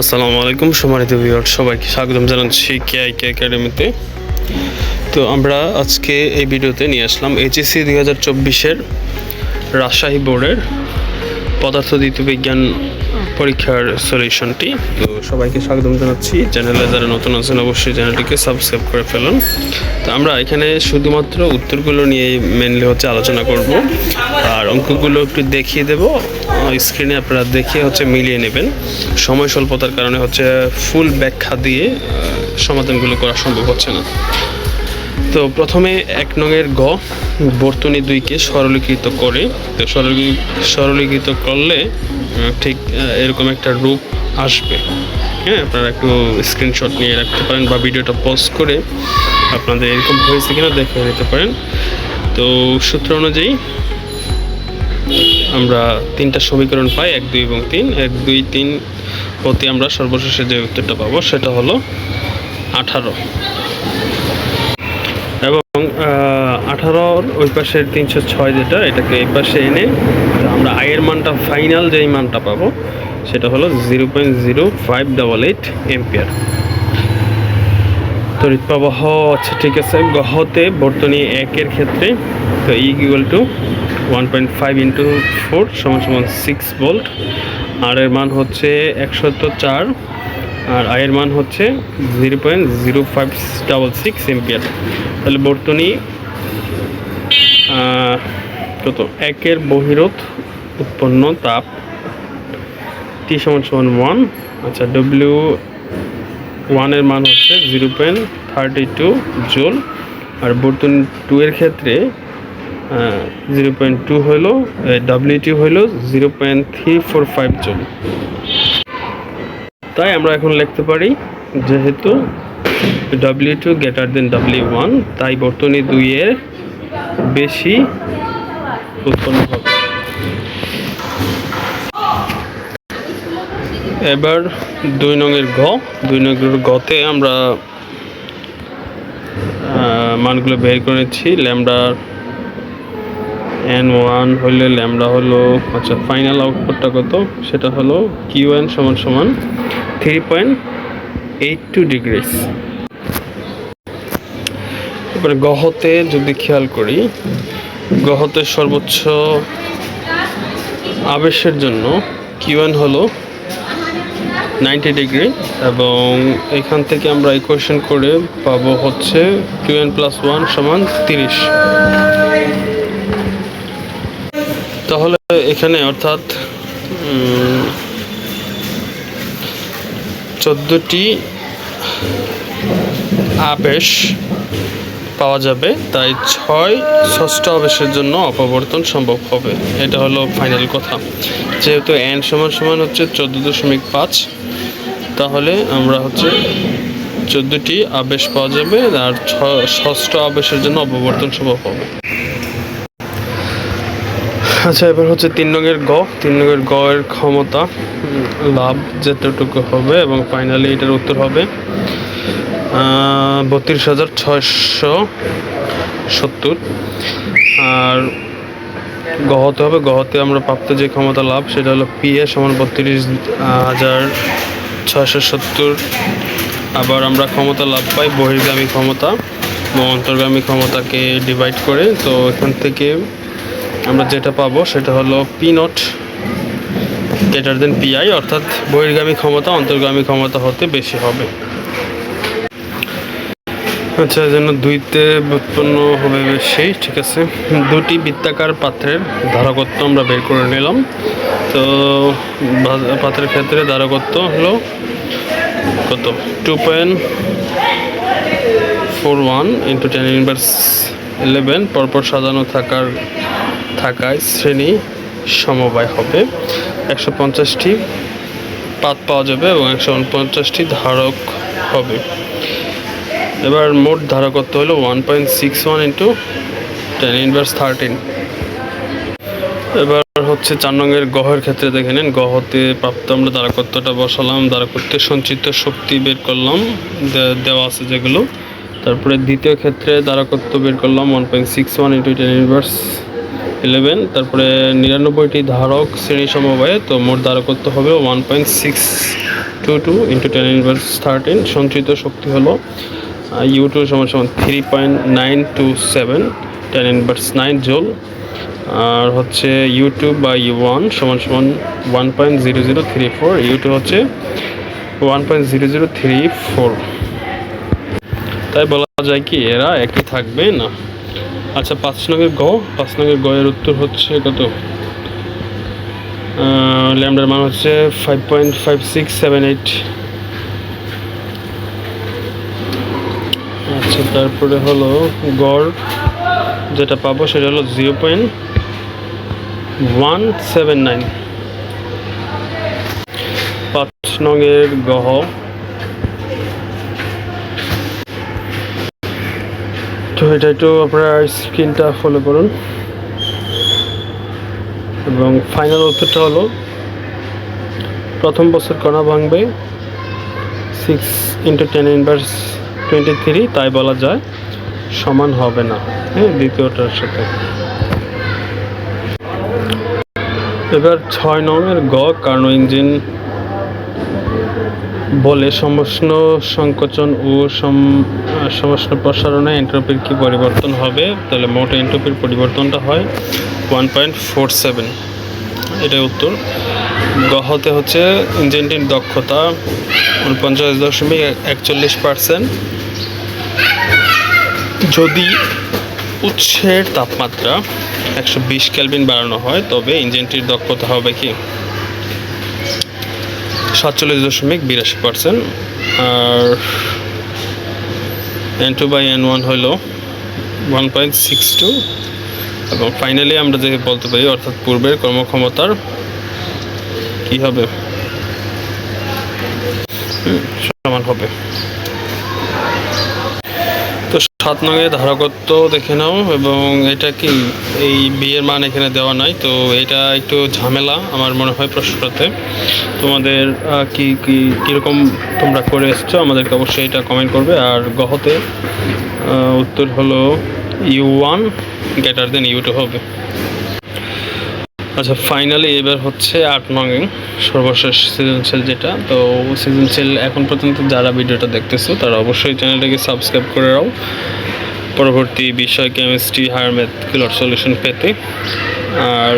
আসসালামু আলাইকুম, সম্মানিত ভিউয়ার সবাইকে স্বাগতম জানাচ্ছি কে একাডেমিতে তো আমরা আজকে এই ভিডিওতে নিয়ে আসলাম এইচএসসি দুই হাজার চব্বিশের রাজশাহী বোর্ডের পদার্থ দ্বিতীয় বিজ্ঞান পরীক্ষার সলিউশনটি। তো সবাইকে স্বাগতম জানাচ্ছি। চ্যানেলে যারা নতুন আছেন, অবশ্যই চ্যানেলটিকে সাবস্ক্রাইব করে ফেলুন। তো আমরা এখানে শুধুমাত্র উত্তরগুলো নিয়ে মেনলি হচ্ছে আলোচনা করব। আর অঙ্কগুলো একটু দেখিয়ে দেব। স্ক্রিনে আপনারা দেখে হচ্ছে মিলিয়ে নেবেন। সময় স্বল্পতার কারণে হচ্ছে ফুল ব্যাখ্যা দিয়ে সমাধানগুলো করা সম্ভব হচ্ছে না। তো প্রথমে এক নঙের গ, বর্তনী দুইকে সরলীকৃত করে। তো সরলী, সরলীকৃত করলে ঠিক এরকম একটা রূপ আসবে। হ্যাঁ আপনারা একটু স্ক্রিনশট নিয়ে রাখতে পারেন বা ভিডিওটা পজ করে আপনাদের এরকম হয়েছে কিনা দেখে নিতে পারেন। তো সূত্র অনুযায়ী, আমরা তিনটা সমীকরণ পাই, এক, দুই এবং তিন। এক, দুই, তিন প্রতি আমরা সর্বশেষে যে উত্তরটা পাবো, সেটা হলো আঠারো। এবং আঠারোর ওই পাশের তিনশো ছয় যেটা, এটাকে এই পাশে এনে আমরা আয়ের মানটা, ফাইনাল যেই মানটা পাবো, সেটা হলো zero point zero five double eight ampere তড়িৎ প্রবাহ আচ্ছা ঠিক আছে, গহতে বর্তনী একের ক্ষেত্রে, তো E equal to one point five into four সমান সমান সিক্স ভোল্ট আর এর মান হচ্ছে একশত চার আর আয়ের মান হচ্ছে zero point zero five double six ampere তাহলে বর্তনী কত একের বহিরোধ উৎপন্ন তাপ টি সমান সমান ওয়ান আচ্ছা ডব্লিউ ওয়ানের মান হচ্ছে zero point thirty two joule আর বর্তন টু এর ক্ষেত্রে জিরো পয়েন্ট টু হইল হলো ডাব্লিউটি হলো zero point three four five joule তাই আমরা এখন লিখতে পারি, যেহেতু W two greater than W one তাই বর্তনী দুইয়ের বেশি উৎপন্ন হবে। এবার দুই নঙের ঘ দুই নঙের গতে আমরা মানগুলো বের করেছি ল্যামডা এন ওয়ান হলে ল্যামডা হলো আচ্ছা ফাইনাল আউটপুটটা কত? সেটা হলো কিউ এন সমান সমান three point eight two degrees এবারে গহতে যদি খেয়াল করি, গহতে সর্বোচ্চ আবেশের জন্য কিউ এন হলো নাইনটি ডিগ্রি এবং এখান থেকে আমরা ইকুয়েশন করে পাবো হচ্ছে কিউ এন প্লাস ওয়ান সমান তিরিশ। তাহলে এখানে অর্থাৎ চোদ্দোটি আবেশ পাওয়া যাবে, তাই ছয় ষষ্ঠ আবেশের জন্য অপবর্তন সম্ভব হবে। এটা হলো ফাইনাল কথা। যেহেতু এন সমান সমান হচ্ছে চোদ্দ দশমিক পাঁচ, তাহলে আমরা হচ্ছে চোদ্দোটি আবেশ পাওয়া যাবে, আর ষষ্ঠ আবেশের জন্য অপবর্তন সম্ভব হবে। আচ্ছা এবার হচ্ছে তিন গ। তিন গ এর ক্ষমতা লাভ যেতটুকু হবে এবং ফাইনালি এটার উত্তর হবে বত্রিশ হাজার ছয়শো সত্তর। আর গহতে হবে গহতে আমরা প্রাপ্ত যে ক্ষমতা লাভ, সেটা হলো পি এ সমান বত্রিশ হাজার ছয়শো সত্তর। আবার আমরা ক্ষমতা লাভ পাই বহির্গামী ক্ষমতা এবং অন্তর্গামী ক্ষমতাকে ডিভাইড করে। তো এখান থেকে আমরা যেটা পাবো সেটা হলো P not greater than PI অর্থাৎ বহির্গামী ক্ষমতা, অন্তর্গামী ক্ষমতা হতে বেশি হবে। আচ্ছা যেন দুইতে উৎপন্ন হবে বেশি, ঠিক আছে। দুটি বৃত্তাকার পাত্রের ধারকত্ব আমরা বের করে নিলাম। তো পাত্রের ক্ষেত্রে ধারকত্ব হলো কত? Two point four one into ten inverse eleven পরপর সাজানো থাকার থাকায় শ্রেণি সমবায় হবে। একশো পঞ্চাশটি পাত পাওয়া যাবে এবং একশো উনপঞ্চাশটি ধারক হবে। এবার মোট ধারকত্ব হলো one point six one into ten, inverse thirteen. এবার হচ্ছে চার রঙের গহের ক্ষেত্রে দেখে নিন। গহতে প্রাপ্ত আমরা দ্বারকত্বটা বসালাম দ্বারকত্বে সঞ্চিত শক্তি বের করলাম দেওয়া আছে যেগুলো। তারপরে দ্বিতীয় ক্ষেত্রে দ্বারকত্ব বের করলাম, one point six one into ten, inverse eleven তারপরে নিরানব্বইটি ধারক শ্রেণি সমবায়ে, তো মোট ধারকত্ব হবে one point six two two into ten inverse thirteen সঞ্চিত শক্তি হলো ইউ টু সমান সমান three point nine two seven ten inverse nine joule আর হচ্ছে ইউ টু বা ইউ ওয়ান সমান সমান one point zero zero three four U two হচ্ছে one point zero zero three four তাই বলা যায় কি, এরা একই থাকবে না? আচ্ছা পাঁচ নগের গ, পাঁচ নগের গ এর উত্তর হচ্ছে কত? ল্যামডার মান হচ্ছে five point five six seven eight আচ্ছা তারপরে হলো গড় যেটা পাবো সেটা হলো zero point one seven nine পাঁচ নঙের গহ এটা একটু আপনারা স্ক্রিনটা ফলো করুন। এবং ফাইনাল উত্তরটা হলো, প্রথম বছর কণা ভাঙবে six into ten inverse twenty three তাই বলা যায়, সমান হবে না। হ্যাঁ দ্বিতীয়টার সাথে। এবার ছয় নংয়ের গ, কার্নো ইঞ্জিন বলে সমষ্ণ সংকোচন ও সম- সমষ্ণ প্রসারণে এন্ট্রপির কি পরিবর্তন হবে? তাহলে মোট এন্ট্রপির পরিবর্তনটা হয় ওয়ান পয়েন্ট ফোর সেভেন এটাই উত্তর। গহতে হচ্ছে ইঞ্জিনটির দক্ষতা উনপঞ্চাশ দশমিক একচল্লিশ পার্সেন্ট। যদি উৎসের তাপমাত্রা একশো বিশ ক্যালভিন বাড়ানো হয়, তবে ইঞ্জিনটির দক্ষতা হবে কি? সাতচল্লিশ দশমিক বিরাশি percent R N two by N one হলো ওয়ান পয়েন্ট সিক্স টু এবং ফাইনালি আমরা যে বলতে পারি, অর্থাৎ পূর্বের কর্মক্ষমতার কি হবে? সমান হবে। সাত নঙের ধারকত্ব দেখে নাও, এবং এটা কি? এই বিয়ের মান এখানে দেওয়া নাই, তো এটা একটু ঝামেলা আমার মনে হয় প্রশ্নটাতে। তোমাদের কি কি, কীরকম তোমরা করে এসছো, আমাদেরকে অবশ্যই এটা কমেন্ট করবে। আর গহতে উত্তর হলো U one greater than U two হবে। আচ্ছা ফাইনালি এবার হচ্ছে আট নং সর্বশেষ সৃজনশীল যেটা। তো সৃজনশীল এখন পর্যন্ত যারা ভিডিওটা দেখতেছো, তারা অবশ্যই চ্যানেলটাকে সাবস্ক্রাইব করে রাও। পরবর্তী বিষয় কেমিস্ট্রি হায়ার ম্যাথ কিলোর সলিউশন পেতে। আর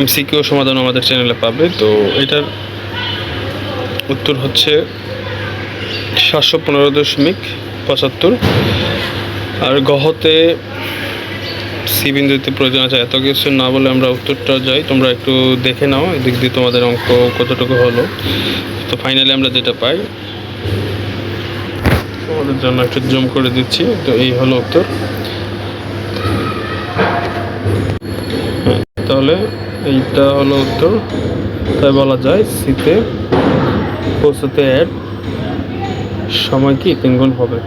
এমসিকিউ সমাধান আমাদের চ্যানেলে পাবে। তো এটার উত্তর হচ্ছে সাতশো পনেরো দশমিক পঁচাত্তর। আর গহতে সি বিন্দুতে প্রয়োজন আছে এত কিছু না বলে আমরা উত্তরটা যাই। তোমরা একটু দেখে নাও, এদিক দিয়ে তোমাদের অঙ্ক কতটুকু হলো। তো ফাইনালি আমরা যেটা পাই, তোমাদের জন্য একটু জুম করে দিচ্ছি, তো এই হলো উত্তর। তাহলে এইটা হলো উত্তর। তাই বলা যায় শীতে পৌঁছতে এর সময় কি তিন গুণ হবে।